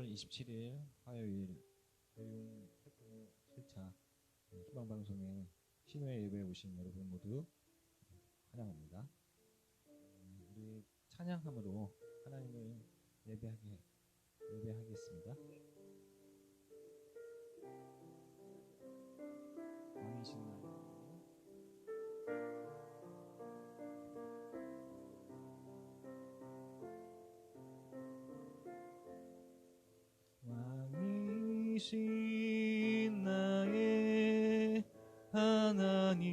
3월 27일 화요일 교육 태풍 7차 희망방송에 신우의 예배에 오신 여러분 모두 환영합니다. 음, 우리 찬양함으로 하나님을 예배하게 예배하겠습니다. 왕이신 나의 하나님.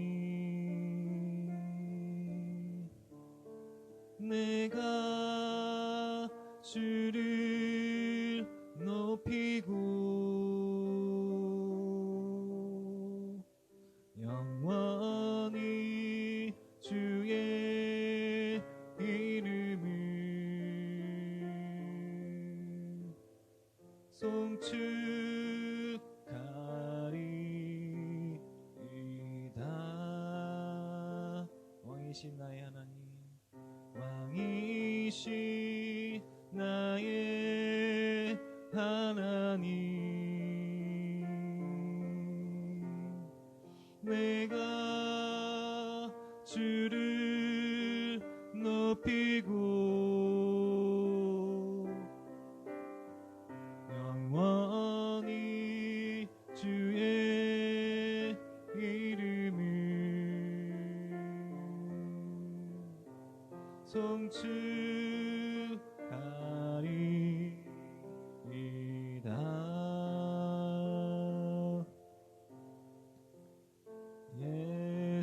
내가 주를 높이고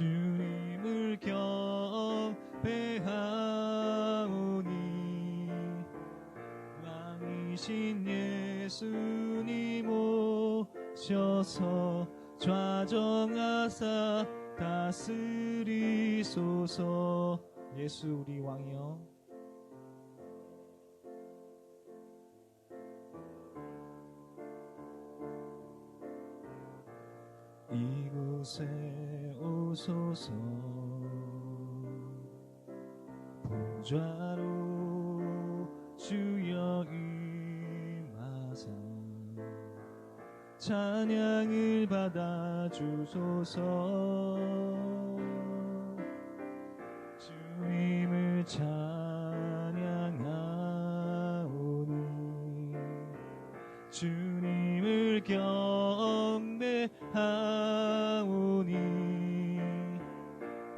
주님을 경배하오니 왕이신 예수님 오셔서 좌정하사 다스리소서. 예수 우리 왕이여. 이곳에 오소서. 보좌로 주여 임하사 찬양을 받아 주소서. 주님을 찬양하오니 주님을 경배하오니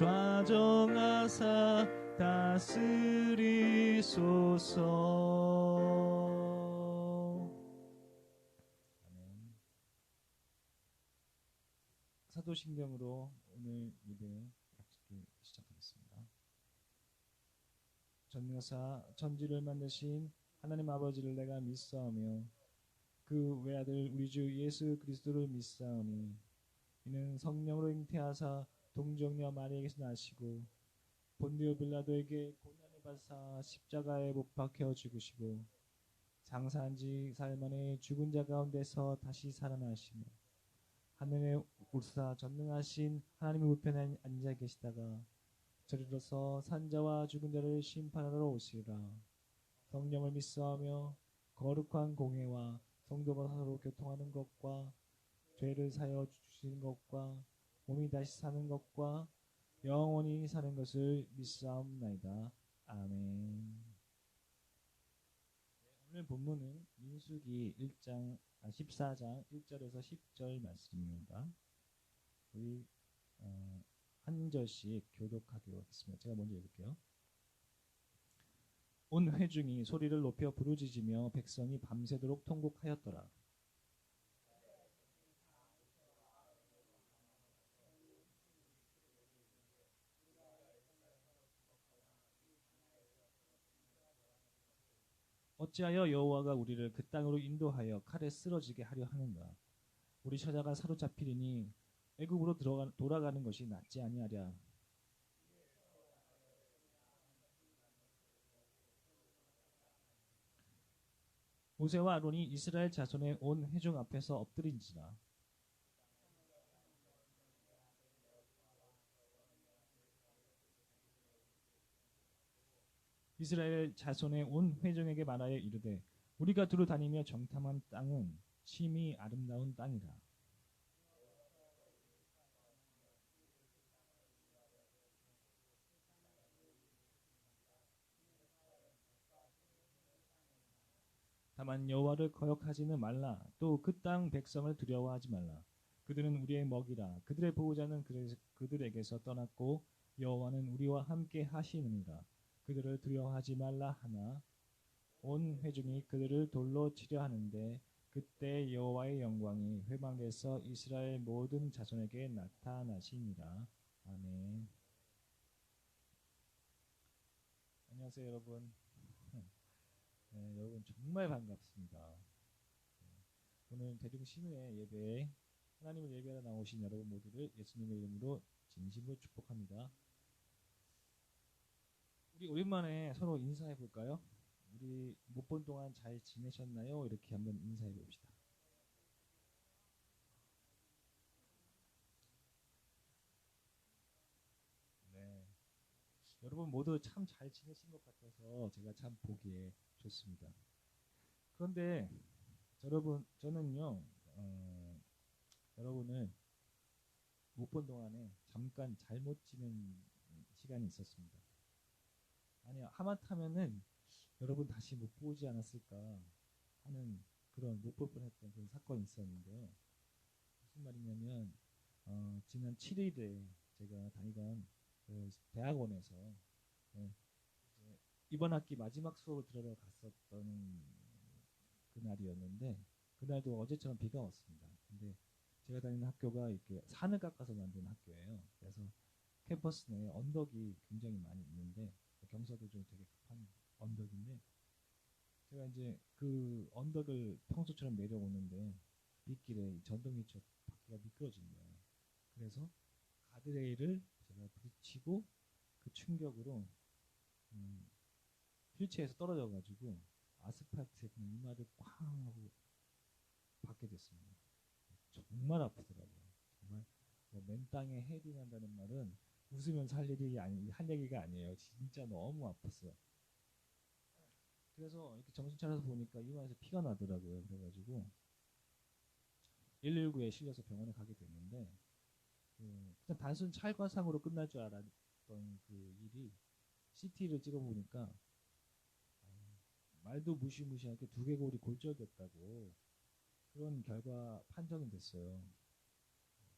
좌정하사 다스리소서 아멘. 사도신경으로 오늘 예배 약속을 시작하겠습니다. 전능사 천지를 만드신 하나님 아버지를 내가 믿사오며 그 외아들 우리 주 예수 그리스도를 믿사오니 이는 성령으로 잉태하사 동정녀 마리에게서 나시고 본디오 빌라도에게 고난을 받사 십자가에 못 박혀 죽으시고 장사한 지 사흘 만에 죽은 자 가운데서 다시 살아나시며 하늘에 울사 전능하신 하나님의 우편에 앉아 계시다가 저리로서 산자와 죽은 자를 심판하러 오시리라. 성령을 믿사하며 거룩한 공회와 성도가 서로 교통하는 것과 죄를 사여 주시는 것과 몸이 다시 사는 것과 영원히 사는 것을 믿사옵나이다. 아멘. 오늘 본문은 민수기 1장 아, 14장 1절에서 10절 말씀입니다. 우리 어, 한 절씩 교독하도록 하겠습니다. 제가 먼저 읽을게요. 온 회중이 소리를 높여 부르짖으며 백성이 밤새도록 통곡하였더라. 어찌하여 여호와가 우리를 그 땅으로 인도하여 칼에 쓰러지게 하려 하는가? 우리 처자가 사로잡히리니 애굽으로 들어가, 돌아가는 것이 낫지 아니하랴. 모세와 아론이 이스라엘 자손의 온 회중 앞에서 엎드린지라. 이스라엘 자손의 온 회중에게 말하여 이르되 우리가 두루 다니며 정탐한 땅은 심히 아름다운 땅이라. 다만 여호와를 거역하지는 말라. 또 그 땅 백성을 두려워하지 말라. 그들은 우리의 먹이라. 그들의 보호자는 그들- 그들에게서 떠났고 여호와는 우리와 함께 하시느니라. 그들을 두려워하지 말라 하나 온 회중이 그들을 돌로 치려 하는데 그때 여호와의 영광이 회막에서 이스라엘 모든 자손에게 나타나시니라. 아멘. 안녕하세요, 여러분. 네, 여러분 정말 반갑습니다. 네, 오늘 대중신우의 예배에 하나님을 예배하러 나오신 여러분 모두를 예수님의 이름으로 진심으로 축복합니다. 우리 오랜만에 서로 인사해 볼까요? 우리 못 본 동안 잘 지내셨나요? 이렇게 한번 인사해 봅시다. 네. 여러분 모두 참 잘 지내신 것 같아서 제가 참 보기에 좋습니다. 그런데 여러분 저는요 어, 여러분을 못 본 동안에 잠깐 잘못 지낸 시간이 있었습니다. 아니 하마터면은 여러분 다시 못 보지 않았을까 하는 그런 못 볼 뻔했던 그런 사건이 있었는데요. 무슨 말이냐면 어, 지난 7일에 제가 다니던 그 대학원에서 네, 이번 학기 마지막 수업을 들으러 갔었던 그날이었는데 그날도 어제처럼 비가 왔습니다. 근데 제가 다니는 학교가 이렇게 산을 깎아서 만든 학교예요. 그래서 캠퍼스 내에 언덕이 굉장히 많이 있는데 경사도 좀 되게 급한 언덕인데 제가 이제 그 언덕을 평소처럼 내려오는데 빗길에 이 전동기차 바퀴가 미끄러진 거예요. 그래서 가드레일을 제가 부딪히고 그 충격으로 음, 휠체어에서 떨어져가지고 아스팔트에 그냥 이마를 쾅 하고 받게 됐습니다. 정말 아프더라고요. 정말 뭐 맨 땅에 해리 난다는 말은 웃으면서 할 일이 아니 할 얘기가 아니에요. 진짜 너무 아팠어요. 그래서 이렇게 정신 차려서 보니까 이마에서 피가 나더라고요. 그래가지고 119에 실려서 병원에 가게 됐는데 그 그냥 단순 찰과상으로 끝날 줄 알았던 그 일이 CT를 찍어 보니까 어, 말도 무시무시하게 두개골이 골절됐다고 그런 결과 판정이 됐어요.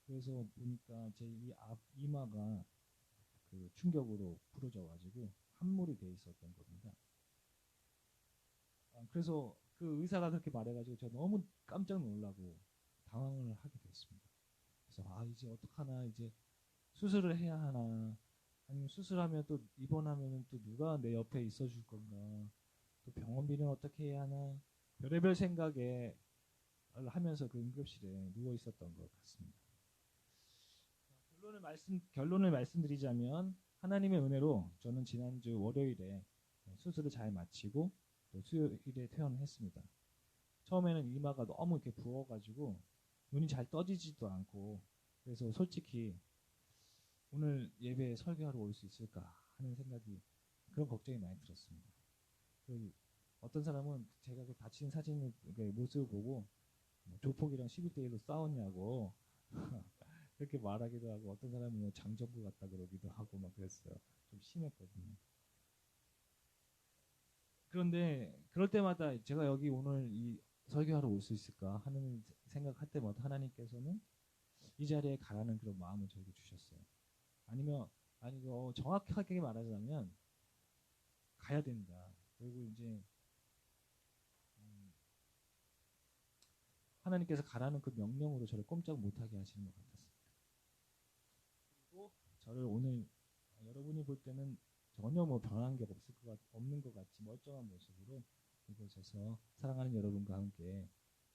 그래서 보니까 제 이 앞 이마가 그 충격으로 부러져 가지고 함몰이 돼 있었던 겁니다. 아, 그래서 그 의사가 그렇게 말해가지고 제가 너무 깜짝 놀라고 당황을 하게 됐습니다. 그래서 아 이제 어떡하나 이제 수술을 해야 하나 아니면 수술하면 또 입원하면 또 누가 내 옆에 있어줄 건가 또 병원비는 어떻게 해야 하나 별의별 생각에 하면서 그 응급실에 누워 있었던 것 같습니다. 결론을 말씀 결론을 말씀드리자면 하나님의 은혜로 저는 지난주 월요일에 수술을 잘 마치고 또 수요일에 퇴원을 했습니다. 처음에는 이마가 너무 이렇게 부어가지고 눈이 잘 떠지지도 않고 그래서 솔직히 오늘 예배에 설교하러 올 수 있을까 하는 생각이 그런 걱정이 많이 들었습니다. 그 어떤 사람은 제가 그 다친 사진을 그 모습을 보고 뭐 조폭이랑 11대 1로 싸웠냐고 그렇게 말하기도 하고 어떤 사람은 뭐 장정구 같다 그러기도 하고 막 그랬어요. 좀 심했거든요. 그런데 그럴 때마다 제가 여기 오늘 이 설교하러 올 수 있을까 하는 생각할 때마다 하나님께서는 이 자리에 가라는 그런 마음을 저에게 주셨어요. 아니면 아니 어, 정확하게 말하자면 가야 된다. 그리고 이제 음, 하나님께서 가라는 그 명령으로 저를 꼼짝 못하게 하시는 것. 그리고 저를 오늘 여러분이 볼 때는 전혀 뭐 변한 게 없을 것 같, 없는 것 같이 멀쩡한 모습으로 이곳에서 사랑하는 여러분과 함께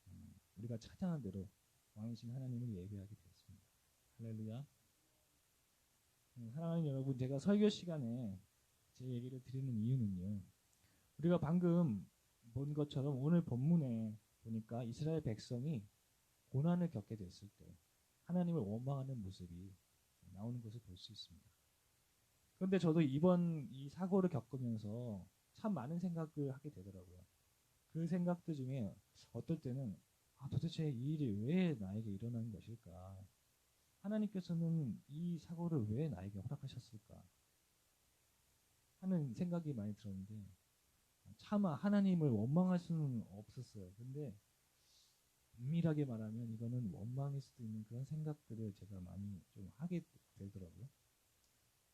음, 우리가 찬양한 대로 왕이신 하나님을 예배하게 되었습니다. 할렐루야. 음, 사랑하는 여러분, 제가 설교 시간에 제 얘기를 드리는 이유는요. 우리가 방금 본 것처럼 오늘 본문에 보니까 이스라엘 백성이 고난을 겪게 됐을 때 하나님을 원망하는 모습이 나오는 것을 볼 수 있습니다. 그런데 저도 이번 이 사고를 겪으면서 참 많은 생각을 하게 되더라고요. 그 생각들 중에 어떨 때는 아, 도대체 이 일이 왜 나에게 일어나는 것일까? 하나님께서는 이 사고를 왜 나에게 허락하셨을까? 하는 생각이 많이 들었는데 차마 하나님을 원망할 수는 없었어요. 근데 엄밀하게 말하면 이거는 원망일 수도 있는 그런 생각들을 제가 많이 좀 하게 되더라고요.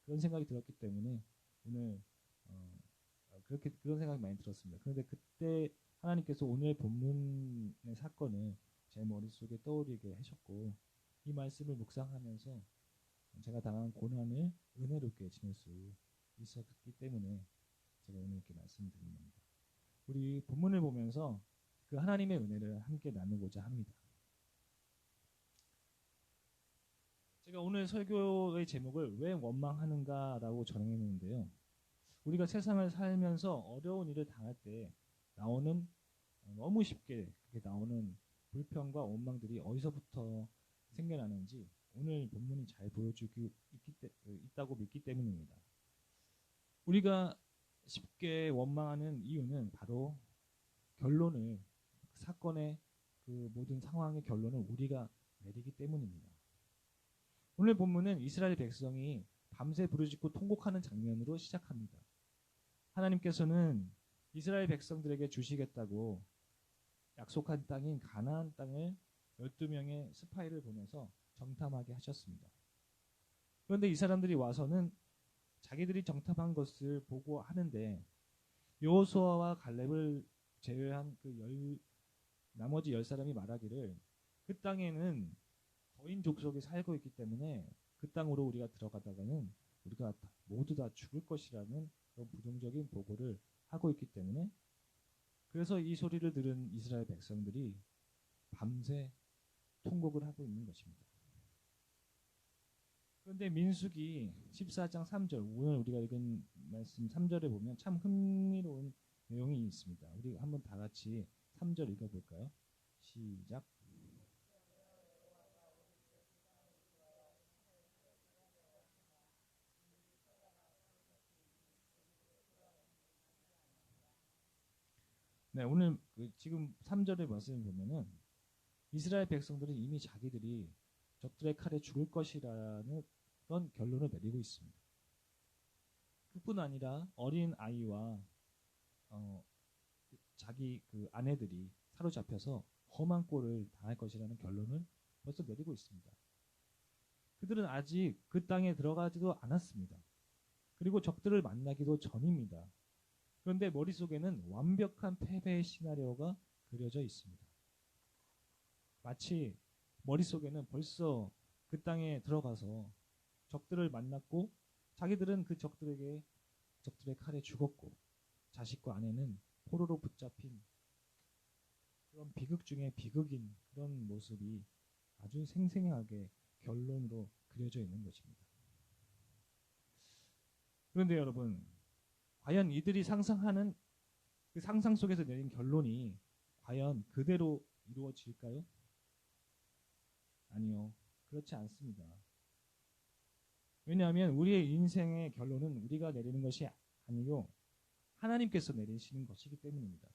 그런 생각이 들었기 때문에 오늘 어, 그렇게 그런 생각이 많이 들었습니다. 그런데 그때 하나님께서 오늘 본문의 사건을 제 머릿속에 떠오르게 하셨고 이 말씀을 묵상하면서 제가 당한 고난을 은혜롭게 지낼 수 있었기 때문에 제가 오늘 이렇게 말씀드리는 겁니다. 우리 본문을 보면서 그 하나님의 은혜를 함께 나누고자 합니다. 제가 오늘 설교의 제목을 왜 원망하는가라고 정했는데요. 우리가 세상을 살면서 어려운 일을 당할 때 나오는 너무 쉽게 나오는 불평과 원망들이 어디서부터 생겨나는지 오늘 본문이 잘 보여주고 있다고 믿기 때문입니다. 우리가 쉽게 원망하는 이유는 바로 결론을 사건의 그 모든 상황의 결론을 우리가 내리기 때문입니다. 오늘 본문은 이스라엘 백성이 밤새 부르짖고 통곡하는 장면으로 시작합니다. 하나님께서는 이스라엘 백성들에게 주시겠다고 약속한 땅인 가나안 땅을 12명의 스파이를 보내서 정탐하게 하셨습니다. 그런데 이 사람들이 와서는 자기들이 정탐한 것을 보고 하는데 여호수아와 갈렙을 제외한 그 열, 나머지 열 사람이 말하기를 그 땅에는 거인 족속이 살고 있기 때문에 그 땅으로 우리가 들어가다가는 우리가 모두 다 죽을 것이라는 그런 부정적인 보고를 하고 있기 때문에 그래서 이 소리를 들은 이스라엘 백성들이 밤새 통곡을 하고 있는 것입니다. 그런데 민숙이 14장 3절 오늘 우리가 읽은 말씀 3절에 보면 참 흥미로운 내용이 있습니다. 우리 한번 다 같이 3절 읽어볼까요? 시작. 네, 오늘 그 지금 3절의 말씀을 보면은 이스라엘 백성들은 이미 자기들이 적들의 칼에 죽을 것이라는 결론을 내리고 있습니다. 그뿐 아니라 어린 아이와 어, 자기 그 아내들이 사로잡혀서 험한 꼴을 당할 것이라는 결론을 벌써 내리고 있습니다. 그들은 아직 그 땅에 들어가지도 않았습니다. 그리고 적들을 만나기도 전입니다. 그런데 머릿속에는 완벽한 패배의 시나리오가 그려져 있습니다. 마치 머릿속에는 벌써 그 땅에 들어가서 적들을 만났고 자기들은 그 적들에게 적들의 칼에 죽었고 자식과 아내는 포로로 붙잡힌 그런 비극 중에 비극인 그런 모습이 아주 생생하게 결론으로 그려져 있는 것입니다. 그런데 여러분, 과연 이들이 상상하는 그 상상 속에서 내린 결론이 과연 그대로 이루어질까요? 아니요. 그렇지 않습니다. 왜냐하면 우리의 인생의 결론은 우리가 내리는 것이 아니고 하나님께서 내리시는 것이기 때문입니다.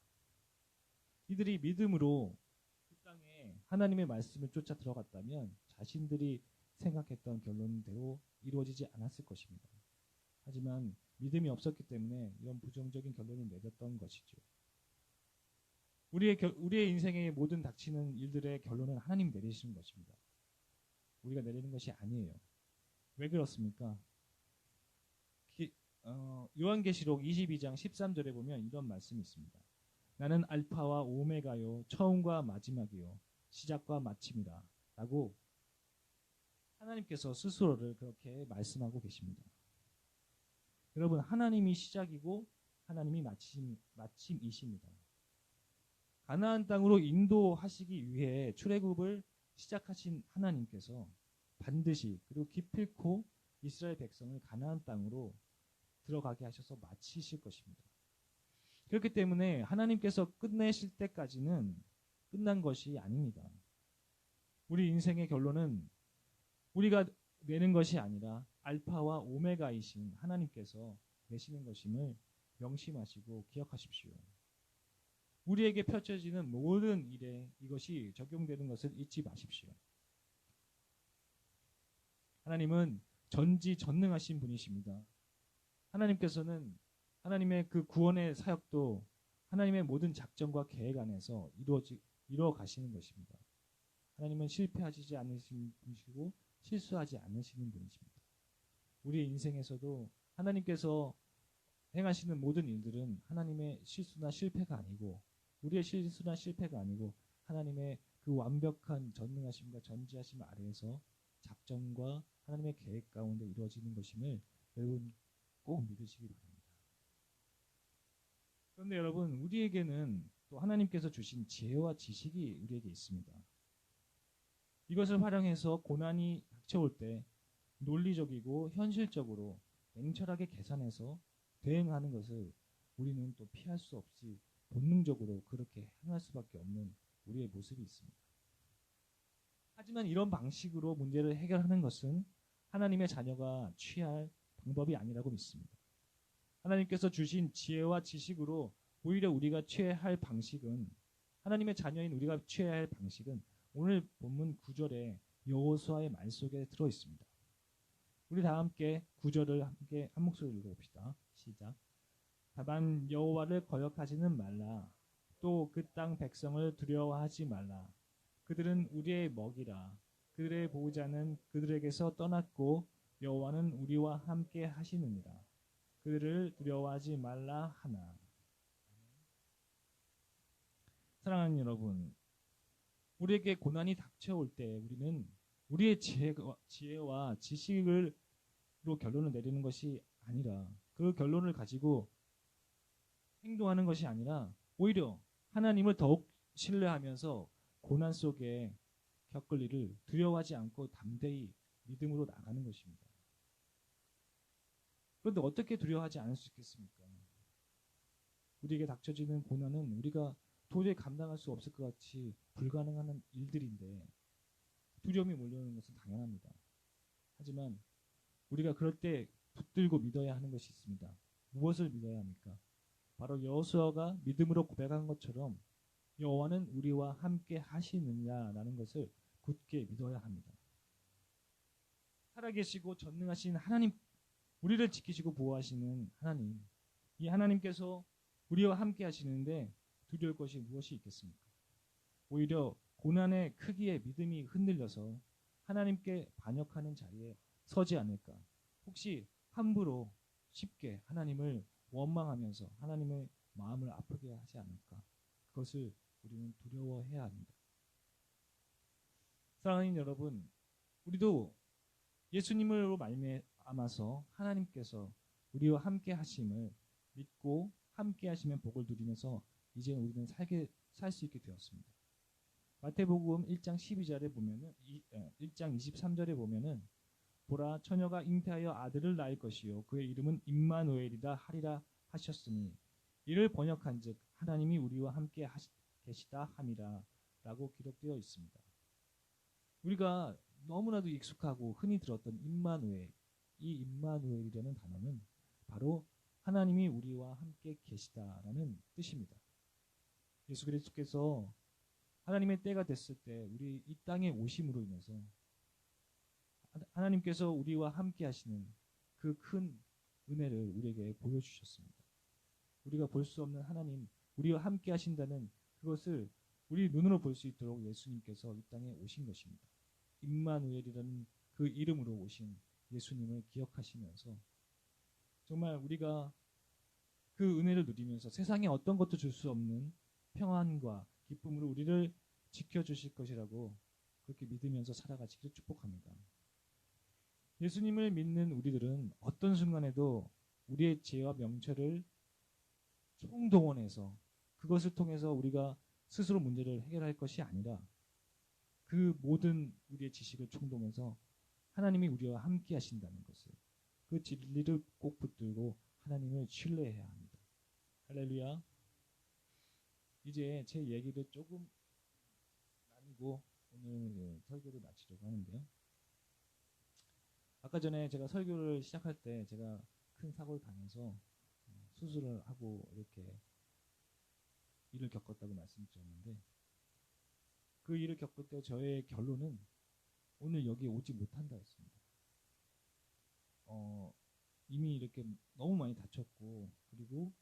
이들이 믿음으로 그 땅에 하나님의 말씀을 쫓아 들어갔다면 자신들이 생각했던 결론대로 이루어지지 않았을 것입니다. 하지만 믿음이 없었기 때문에 이런 부정적인 결론을 내렸던 것이죠. 우리의, 결, 우리의 인생의 모든 닥치는 일들의 결론은 하나님 내리시는 것입니다. 우리가 내리는 것이 아니에요. 왜 그렇습니까? 기, 어, 요한계시록 22장 13절에 보면 이런 말씀이 있습니다. 나는 알파와 오메가요, 처음과 마지막이요, 시작과 마침이라. 라고 하나님께서 스스로를 그렇게 말씀하고 계십니다. 여러분, 하나님이 시작이고 하나님이 마침, 마침이십니다. 가나안 땅으로 인도하시기 위해 출애굽을 시작하신 하나님께서 반드시 그리고 기필코 이스라엘 백성을 가나안 땅으로 들어가게 하셔서 마치실 것입니다. 그렇기 때문에 하나님께서 끝내실 때까지는 끝난 것이 아닙니다. 우리 인생의 결론은 우리가 내는 것이 아니라 알파와 오메가이신 하나님께서 내시는 것임을 명심하시고 기억하십시오. 우리에게 펼쳐지는 모든 일에 이것이 적용되는 것을 잊지 마십시오. 하나님은 전지전능하신 분이십니다. 하나님께서는 하나님의 그 구원의 사역도 하나님의 모든 작전과 계획 안에서 이루어지, 이루어 가시는 것입니다. 하나님은 실패하시지 않으신 분이시고 실수하지 않으시는 분이십니다. 우리 인생에서도 하나님께서 행하시는 모든 일들은 하나님의 실수나 실패가 아니고 우리의 실수나 실패가 아니고 하나님의 그 완벽한 전능하심과 전지하심 아래에서 작전과 하나님의 계획 가운데 이루어지는 것임을 여러분 꼭 믿으시기 바랍니다. 그런데 여러분 우리에게는 또 하나님께서 주신 지혜와 지식이 우리에게 있습니다. 이것을 활용해서 고난이 닥쳐올 때 논리적이고 현실적으로 냉철하게 계산해서 대응하는 것을 우리는 또 피할 수 없이 본능적으로 그렇게 행할 수밖에 없는 우리의 모습이 있습니다. 하지만 이런 방식으로 문제를 해결하는 것은 하나님의 자녀가 취할 방법이 아니라고 믿습니다. 하나님께서 주신 지혜와 지식으로 오히려 우리가 취해야 할 방식은 하나님의 자녀인 우리가 취해야 할 방식은 오늘 본문 9절에 여호수아의 말 속에 들어 있습니다. 우리 다 함께 9절을 함께 한 목소리로 읽어봅시다. 시작. 다만 여호와를 거역하지는 말라. 또 그 땅 백성을 두려워하지 말라. 그들은 우리의 먹이라. 그들의 보호자는 그들에게서 떠났고 여호와는 우리와 함께 하시느니라. 그들을 두려워하지 말라 하나. 사랑하는 여러분, 우리에게 고난이 닥쳐올 때 우리는 우리의 지혜와, 지혜와 지식으로 결론을 내리는 것이 아니라 그 결론을 가지고 행동하는 것이 아니라 오히려 하나님을 더욱 신뢰하면서 고난 속에 겪을 일을 두려워하지 않고 담대히 믿음으로 나가는 것입니다. 그런데 어떻게 두려워하지 않을 수 있겠습니까? 우리에게 닥쳐지는 고난은 우리가 도저히 감당할 수 없을 것 같이 불가능한 일들인데 두려움이 몰려오는 것은 당연합니다. 하지만 우리가 그럴 때 붙들고 믿어야 하는 것이 있습니다. 무엇을 믿어야 합니까? 바로 여호수아가 믿음으로 고백한 것처럼 여호와는 우리와 함께 하시느냐라는 것을 굳게 믿어야 합니다. 살아계시고 전능하신 하나님, 우리를 지키시고 보호하시는 하나님, 이 하나님께서 우리와 함께 하시는데 두려울 것이 무엇이 있겠습니까? 오히려 고난의 크기에 믿음이 흔들려서 하나님께 반역하는 자리에 서지 않을까? 혹시 함부로 쉽게 하나님을 원망하면서 하나님의 마음을 아프게 하지 않을까? 그것을 우리는 두려워해야 합니다. 사랑하는 여러분, 우리도 예수님으로 말미암아서 하나님께서 우리와 함께 하심을 믿고 함께 하시면 복을 누리면서 이제 우리는 살게 살 수 있게 되었습니다. 마태복음 1장 12절에 보면은 1장 23절에 보면은 보라 처녀가 잉태하여 아들을 낳을 것이요 그의 이름은 임마누엘이다 하리라 하셨으니 이를 번역한즉 하나님이 우리와 함께 하시, 계시다 함이라라고 기록되어 있습니다. 우리가 너무나도 익숙하고 흔히 들었던 임마누엘 이 임마누엘이라는 단어는 바로 하나님이 우리와 함께 계시다라는 뜻입니다. 예수 그리스도께서 하나님의 때가 됐을 때 우리 이 땅에 오심으로 인해서 하나님께서 우리와 함께 하시는 그 큰 은혜를 우리에게 보여주셨습니다. 우리가 볼 수 없는 하나님, 우리와 함께 하신다는 그것을 우리 눈으로 볼 수 있도록 예수님께서 이 땅에 오신 것입니다. 임마누엘이라는 그 이름으로 오신 예수님을 기억하시면서 정말 우리가 그 은혜를 누리면서 세상에 어떤 것도 줄 수 없는 평안과 기쁨으로 우리를 지켜주실 것이라고 그렇게 믿으면서 살아가시기를 축복합니다. 예수님을 믿는 우리들은 어떤 순간에도 우리의 지혜와 명철을 총동원해서 그것을 통해서 우리가 스스로 문제를 해결할 것이 아니라 그 모든 우리의 지식을 총동해서 하나님이 우리와 함께 하신다는 것을 그 진리를 꼭 붙들고 하나님을 신뢰해야 합니다. 할렐루야. 이제 제 얘기를 조금 나누고 오늘 설교를 마치려고 하는데요. 아까 전에 제가 설교를 시작할 때 제가 큰 사고를 당해서 수술을 하고 이렇게 일을 겪었다고 말씀드렸는데 그 일을 겪을 때 저의 결론은 오늘 여기 오지 못한다 였습니다. 어, 이미 이렇게 너무 많이 다쳤고 그리고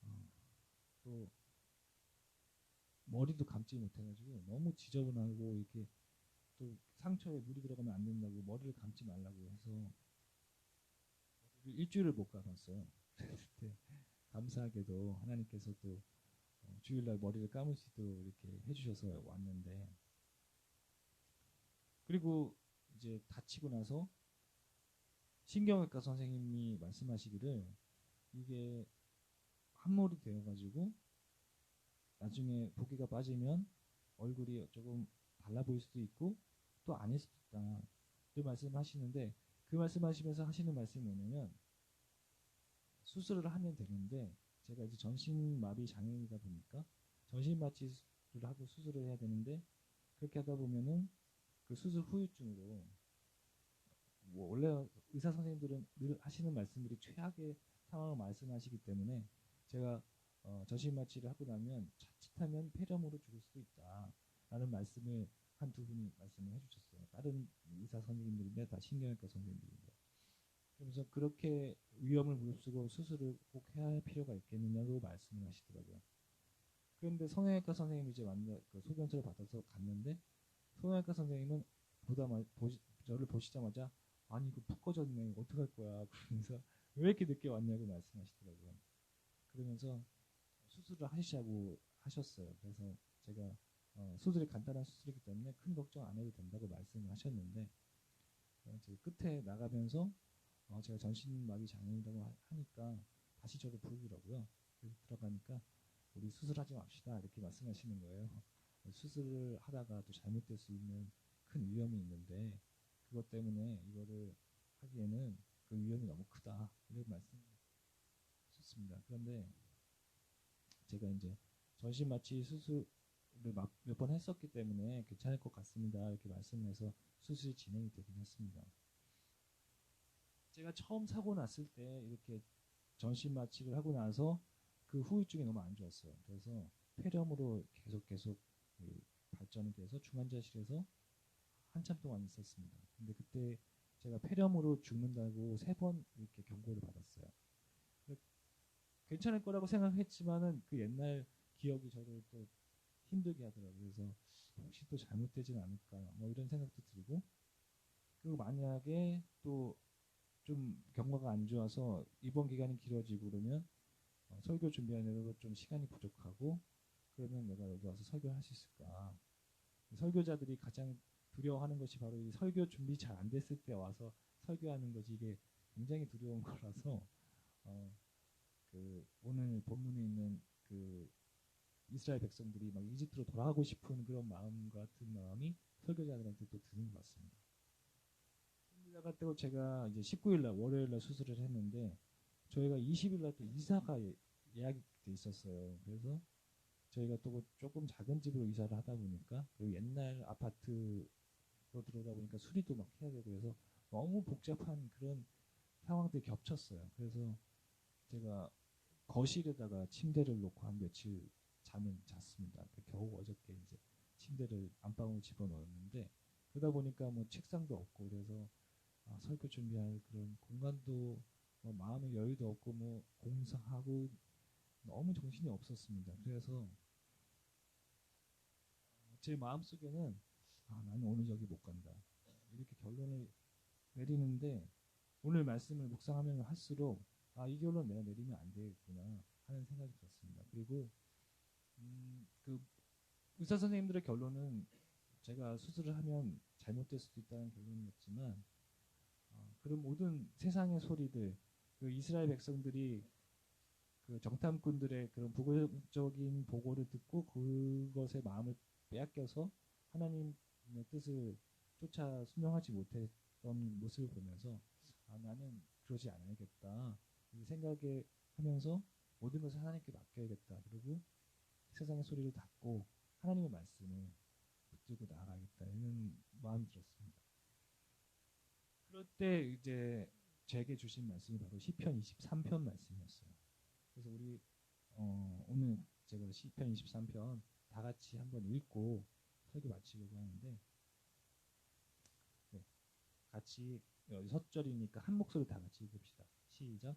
어, 또 머리도 감지 못해가지고 너무 지저분하고 이렇게 또 상처에 물이 들어가면 안 된다고 머리를 감지 말라고 해서 일주일을 못 감았어요. 감사하게도 하나님께서 또 어, 주일날 머리를 감을 수 있도록 이렇게 해주셔서 왔는데 그리고 이제 다치고 나서 신경외과 선생님이 말씀하시기를 이게 함몰이 되어가지고 나중에 붓기가 빠지면 얼굴이 조금 달라 보일 수도 있고 또 아닐 수도 있다. 그 말씀하시는데 그 말씀하시면서 하시는 말씀이 뭐냐면 수술을 하면 되는데 제가 이제 전신마비 장애이다 보니까 전신마취를 하고 수술을 해야 되는데 그렇게 하다 보면은 그 수술 후유증으로 뭐 원래 의사 선생님들은 늘 하시는 말씀들이 최악의 상황을 말씀하시기 때문에 제가 어, 전신 마취를 하고 나면 자칫하면 폐렴으로 죽을 수도 있다라는 말씀을 한 두 분이 말씀을 해주셨어요. 다른 의사 선생님들인데 다 신경외과 선생님들인데 그래서 그렇게 위험을 무릅쓰고 수술을 꼭 해야 할 필요가 있겠느냐고 말씀을 하시더라고요. 그런데 성형외과 선생님이 이제 만나 그 소견서를 받아서 갔는데 성형외과 선생님은 보다 마, 보시, 저를 보시자마자 아니 이거 푹 꺼졌네 어떡할 거야 그러면서 왜 이렇게 늦게 왔냐고 말씀하시더라고요. 그러면서 수술을 하시자고 하셨어요. 그래서 제가 어, 수술이 간단한 수술이기 때문에 큰 걱정 안 해도 된다고 말씀을 하셨는데 어, 끝에 나가면서 어, 제가 전신마비 장애인이라고 하니까 다시 저를 부르더라고요. 그래서 들어가니까 우리 수술하지 맙시다 이렇게 말씀하시는 거예요. 수술을 하다가 또 잘못될 수 있는 큰 위험이 있는데 그것 때문에 이거를 하기에는 그 위험이 너무 크다 이렇게 말씀 하셨습니다. 그런데 제가 이제 전신 마취 수술을 몇 번 했었기 때문에 괜찮을 것 같습니다 이렇게 말씀을 해서 수술이 진행이 되긴 했습니다. 제가 처음 사고 났을 때 이렇게 전신 마취를 하고 나서 그 후유증이 너무 안 좋았어요. 그래서 폐렴으로 계속 계속 그 발전이 돼서 중환자실에서 한참 동안 있었습니다. 근데 그때 제가 폐렴으로 죽는다고 세 번 이렇게 경고를 받았어요. 괜찮을 거라고 생각했지만은 그 옛날 기억이 저를 또 힘들게 하더라고요. 그래서 혹시 또 잘못되진 않을까 뭐 이런 생각도 들고 그리고 만약에 또 좀 경과가 안 좋아서 입원 기간이 길어지고 그러면 어, 설교 준비하느라고 좀 시간이 부족하고 그러면 내가 여기 와서 설교를 할수 있을까? 설교자들이 가장 두려워하는 것이 바로 이 설교 준비 잘 안 됐을 때 와서 설교하는 것이 이게 굉장히 두려운 거라서 어, 그 오늘 본문에 있는 그 이스라엘 백성들이 막 이집트로 돌아가고 싶은 그런 마음 같은 마음이 설교자들한테 또 드는 것 같습니다. 시작할 때고 제가 이제 19일 날 월요일 날 수술을 했는데 저희가 20일 날 또 이사가 예, 예약이 돼 있었어요. 그래서 저희가 또 조금 작은 집으로 이사를 하다 보니까 그 옛날 아파트로 들어오다 보니까 수리도 막 해야 되고 그래서 너무 복잡한 그런 상황들이 겹쳤어요. 그래서 제가 거실에다가 침대를 놓고 한 며칠 잠을 잤습니다. 겨우 어저께 이제 침대를 안방으로 집어넣었는데 그러다 보니까 뭐 책상도 없고 그래서 아, 설교 준비할 그런 공간도 뭐 마음의 여유도 없고 뭐 공사하고 너무 정신이 없었습니다. 그래서 제 마음속에는 아, 나는 오늘 여기 못 간다. 이렇게 결론을 내리는데 오늘 말씀을 묵상하면 할수록 아, 이 결론 내가 내리면 안 되겠구나 하는 생각이 들었습니다. 그리고 음, 그 의사 선생님들의 결론은 제가 수술을 하면 잘못될 수도 있다는 결론이었지만 어, 그런 모든 세상의 소리들 그 이스라엘 백성들이 그 정탐꾼들의 그런 부정적인 보고를 듣고 그것에 마음을 빼앗겨서 하나님의 뜻을 쫓아 순종하지 못했던 모습을 보면서 아, 나는 그러지 않아야겠다 이 생각에 하면서 모든 것을 하나님께 맡겨야겠다 그리고 세상의 소리를 닫고 하나님의 말씀을 붙들고 나아가겠다 이런 마음이 들었습니다. 그럴 때 이제 제게 주신 말씀이 바로 시편 23편 말씀이었어요. 그래서 우리 어, 오늘 제가 시편 23편 다 같이 한번 읽고 설교 마치려고 하는데 네, 같이 첫 절이니까 한 목소리 다 같이 읽읍시다. 시작.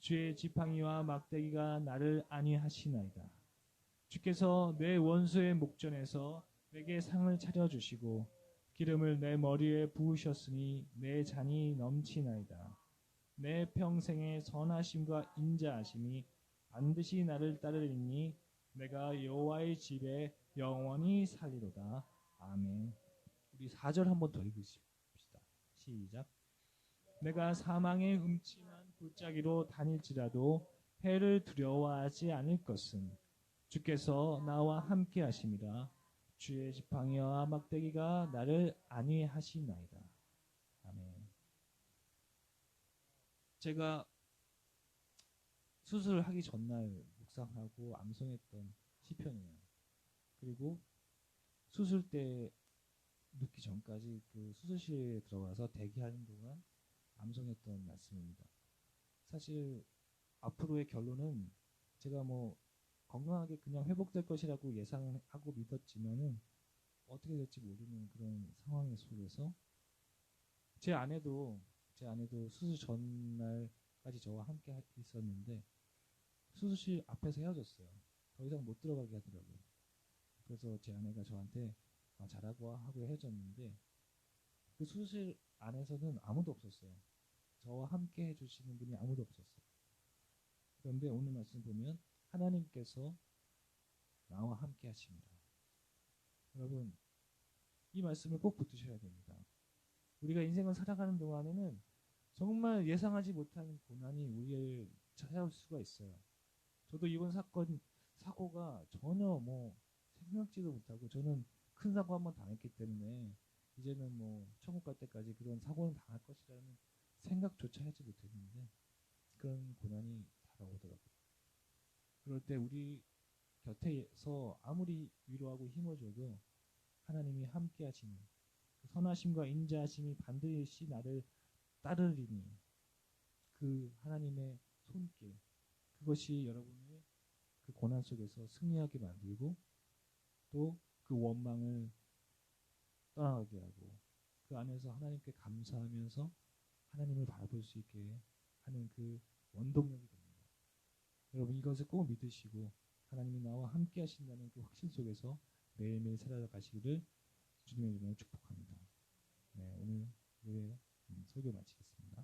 주의 지팡이와 막대기가 나를 안위하시나이다. 주께서 내 원수의 목전에서 내게 상을 차려주시고 기름을 내 머리에 부으셨으니 내 잔이 넘치나이다. 내 평생의 선하심과 인자하심이 반드시 나를 따르리니 내가 여호와의 집에 영원히 살리로다. 아멘. 우리 4절 한번 더 읽으십시다. 시작. 내가 사망의 음침한 골짜기로 다닐지라도 해를 두려워하지 않을 것은 주께서 나와 함께 하심이라 주의 지팡이와 막대기가 나를 안위하시나이다. 아멘. 제가 수술을 하기 전날 묵상하고 암송했던 시편이에요. 그리고 수술 때 눕기 전까지 그 수술실에 들어가서 대기하는 동안 암송했던 말씀입니다. 사실 앞으로의 결론은 제가 뭐 건강하게 그냥 회복될 것이라고 예상하고 믿었지만은 어떻게 될지 모르는 그런 상황 속에서 제 아내도 제 아내도 수술 전날까지 저와 함께 있었는데 수술실 앞에서 헤어졌어요. 더 이상 못 들어가게 하더라고요. 그래서 제 아내가 저한테 아, 잘하고 하고 헤어졌는데 그 수술실 안에서는 아무도 없었어요. 저와 함께 해주시는 분이 아무도 없었어요. 그런데 오늘 말씀 보면 하나님께서 나와 함께 하십니다. 여러분, 이 말씀을 꼭 붙드셔야 됩니다. 우리가 인생을 살아가는 동안에는 정말 예상하지 못한 고난이 우리를 찾아올 수가 있어요. 저도 이번 사건, 사고가 전혀 뭐 생각지도 못하고 저는 큰 사고 한 번 당했기 때문에 이제는 뭐 천국 갈 때까지 그런 사고는 당할 것이라는 생각조차 하지 못했는데 그런 고난이 다가오더라고요. 그럴 때 우리 곁에서 아무리 위로하고 힘을 줘도 하나님이 함께 하시는 그 선하심과 인자하심이 반드시 나를 따르리니 그 하나님의 손길 그것이 여러분을 그 고난 속에서 승리하게 만들고 또 그 원망을 떠나가게 하고 그 안에서 하나님께 감사하면서 하나님을 바라볼 수 있게 하는 그 원동력이 됩니다. 여러분 이것을 꼭 믿으시고 하나님이 나와 함께 하신다는 그 확신 속에서 매일매일 살아가시기를 주님의 이름으로 축복합니다. 네, 오늘 예배 설교 마치겠습니다.